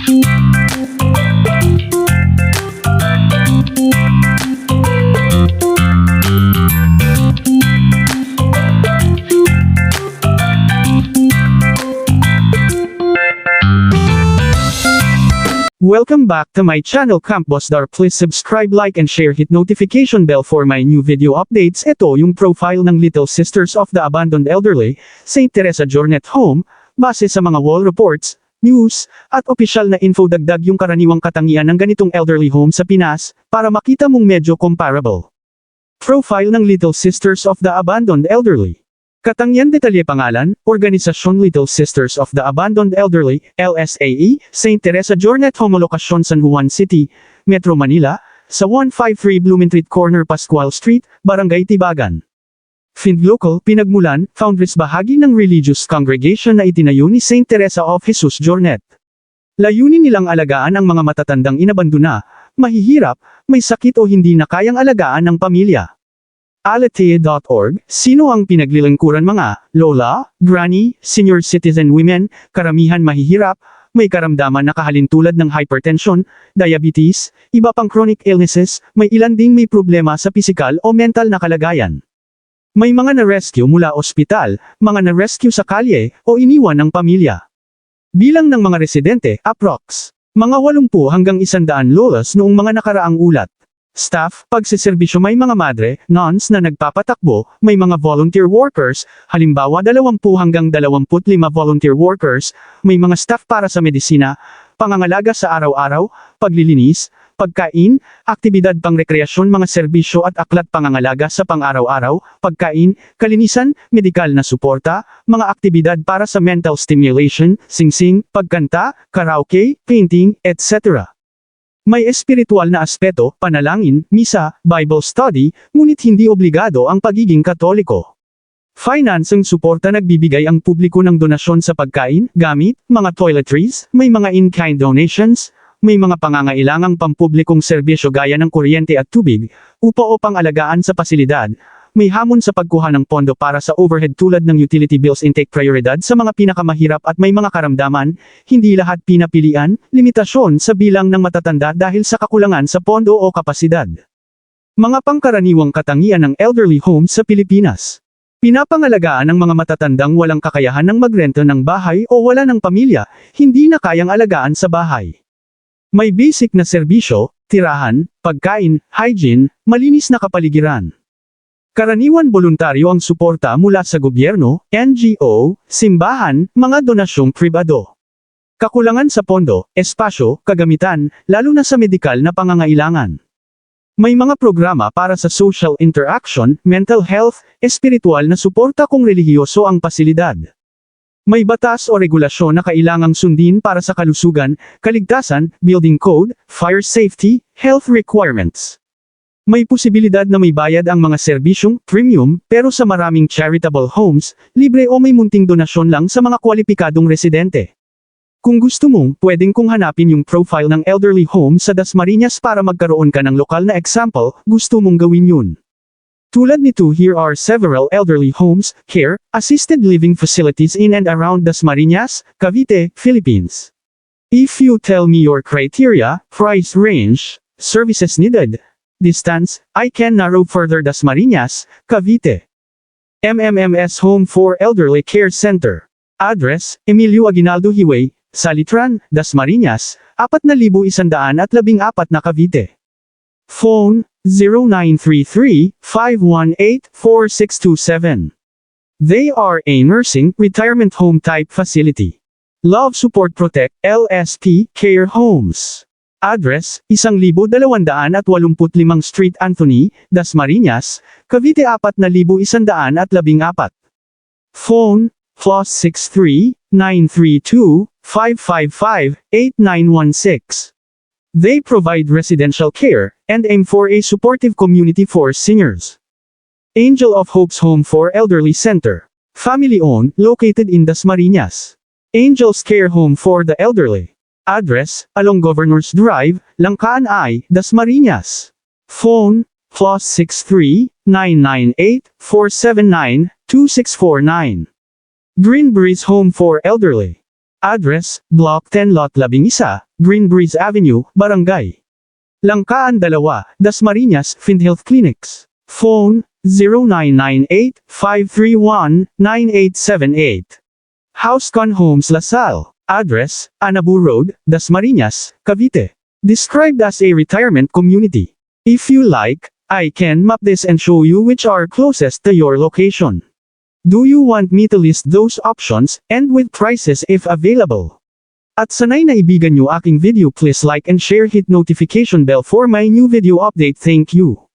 Welcome back to my channel Camp Boss Dar. Please subscribe, like and share hit notification bell for my new video updates. Ito yung profile ng Little Sisters of the Abandoned Elderly, St. Teresa Jornet Home, base sa mga wall reports, news, at opisyal na info dagdag yung karaniwang katangian ng ganitong elderly home sa Pinas, para makita mong medyo comparable. Profile ng Little Sisters of the Abandoned Elderly Katangian detalye pangalan, Organisasyon Little Sisters of the Abandoned Elderly, LSAE, St. Teresa Jornet Home Lokasyon San Juan City, Metro Manila, sa 153 Blumentritt Corner Pascual Street, Barangay Tibagan. Find Local, pinagmulan, foundress bahagi ng religious congregation na itinayo ni St. Teresa of Jesus Jornet. Layunin nilang alagaan ang mga matatandang inabandona, mahihirap, may sakit o hindi na kayang alagaan ng pamilya. Alatea.org, sino ang pinaglilingkuran mga lola, granny, senior citizen women, karamihan mahihirap, may karamdaman na kahalintulad ng hypertension, diabetes, iba pang chronic illnesses, may ilan ding may problema sa pisikal o mental na kalagayan. May mga na-rescue mula ospital, mga na-rescue sa kalye, o iniwan ng pamilya. Bilang ng mga residente, approx. Mga 80 hanggang 100 lolas noong mga nakaraang ulat. Staff, pagsiservisyo may mga madre, nuns na nagpapatakbo, may mga volunteer workers, halimbawa 20 hanggang 25 volunteer workers, may mga staff para sa medisina, pangangalaga sa araw-araw, paglilinis, pagkain, aktibidad pangrekreasyon mga serbisyo at aklat pangangalaga sa pang-araw-araw, pagkain, kalinisan, medikal na suporta, mga aktibidad para sa mental stimulation, singsing, pagkanta, karaoke, painting, etc. May espiritual na aspeto, panalangin, misa, Bible study, ngunit hindi obligado ang pagiging katoliko. Finance ang suporta nagbibigay ang publiko ng donasyon sa pagkain, gamit, mga toiletries, may mga in-kind donations, may mga pangangailangang pampublikong serbisyo gaya ng kuryente at tubig, upa o pang-alagaan sa pasilidad, may hamon sa pagkuha ng pondo para sa overhead tulad ng utility bills intake prioridad sa mga pinakamahirap at may mga karamdaman, hindi lahat pinapilian, limitasyon sa bilang ng matatanda dahil sa kakulangan sa pondo o kapasidad. Mga pangkaraniwang katangian ng elderly home sa Pilipinas. Pinapangalagaan ng mga matatandang walang kakayahan ng magrento ng bahay o wala ng pamilya, hindi na kayang alagaan sa bahay. May basic na serbisyo, tirahan, pagkain, hygiene, malinis na kapaligiran. Karaniwan voluntaryo ang suporta mula sa gobyerno, NGO, simbahan, mga donasyong pribado. Kakulangan sa pondo, espasyo, kagamitan, lalo na sa medikal na pangangailangan. May mga programa para sa social interaction, mental health, espiritual na suporta kung relihiyoso ang pasilidad. May batas o regulasyon na kailangang sundin para sa kalusugan, kaligtasan, building code, fire safety, health requirements. May posibilidad na may bayad ang mga serbisyong premium, pero sa maraming charitable homes, libre o may munting donasyon lang sa mga kwalipikadong residente. Kung gusto mong, pwedeng kong hanapin yung profile ng elderly home sa Dasmariñas para magkaroon ka ng lokal na example, gusto mong gawin yun. Tulad nito here are several elderly homes, care, assisted living facilities in and around Dasmariñas, Cavite, Philippines. If you tell me your criteria, price range, services needed, Distance, I can narrow further Dasmariñas, Cavite. MMMS Home for Elderly Care Center. Address, Emilio Aguinaldo Highway, Salitran, Dasmariñas, 4,114 na Cavite. Phone, 0933-518-4627. They are a nursing, retirement home type facility. Love Support Protect, LSP, Care Homes. Address, 1285 Street Anthony, Dasmariñas, Cavite 4114. Phone, plus 63-932-555-8916. They provide residential care, and aim for a supportive community for seniors. Angel of Hope's Home for Elderly Center. Family-owned, located in Dasmariñas. Angel's Care Home for the Elderly. Address, along Governors Drive, Langkaan I, Dasmariñas. Phone, plus 63-998-479-2649. Greenberry's Home for Elderly. Address, Block 10 Lot 11, Greenbreeze Avenue, Barangay. Langkaan 2, Dasmariñas, FinHealth Clinics. Phone, 0998-531-9878. Housecon Homes Lasal. Address, Anabu Road, Dasmariñas, Cavite. Described as a retirement community. If you like, I can map this and show you which are closest to your location. Do you want me to list those options, and with prices if available? At sanay naibigan nyo aking video please like and share hit notification bell for my new video update thank you.